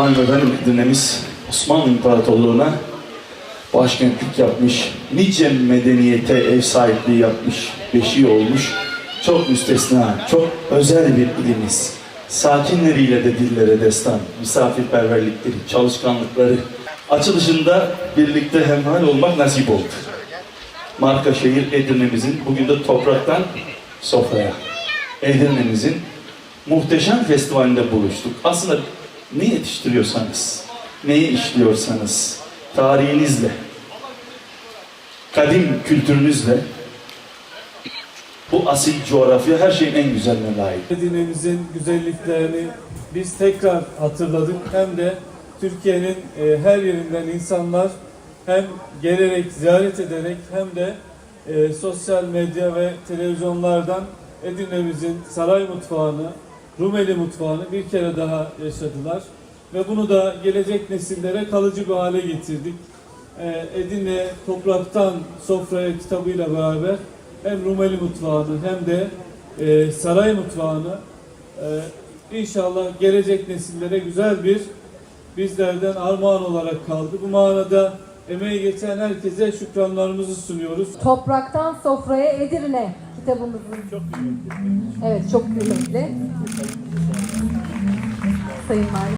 Efendim Edirne'miz Osmanlı İmparatorluğu'na başkentlik yapmış, nice medeniyete ev sahipliği yapmış, beşiği olmuş. Çok müstesna, çok özel bir ilimiz. Sakinleriyle de dillere destan, misafirperverlikleri, çalışkanlıkları. Açılışında birlikte hemhal olmak nasip oldu. Marka şehir Edirne'mizin bugün de topraktan sofraya. Edirne'mizin muhteşem festivalinde buluştuk. Aslında ne yetiştiriyorsanız, neyi işliyorsanız, tarihinizle, kadim kültürünüzle, bu asil coğrafya her şeyin en güzeline layık. Medine'mizin güzelliklerini biz tekrar hatırladık. Hem de Türkiye'nin e, her yerinden insanlar hem gelerek, ziyaret ederek hem de e, sosyal medya ve televizyonlardan Edirne'mizin saray mutfağını, Rumeli mutfağını bir kere daha yaşadılar. Ve bunu da gelecek nesillere kalıcı bir hale getirdik. E, Edirne Topraktan Sofraya kitabıyla beraber hem Rumeli mutfağını hem de e, saray mutfağını e, inşallah gelecek nesillere güzel bir bizlerden armağan olarak kaldı. Bu manada emeği geçen herkese şükranlarımızı sunuyoruz. Topraktan Sofraya Edirne kitabımızın. Çok kıymetli. Evet çok kıymetli. Sayın Valim.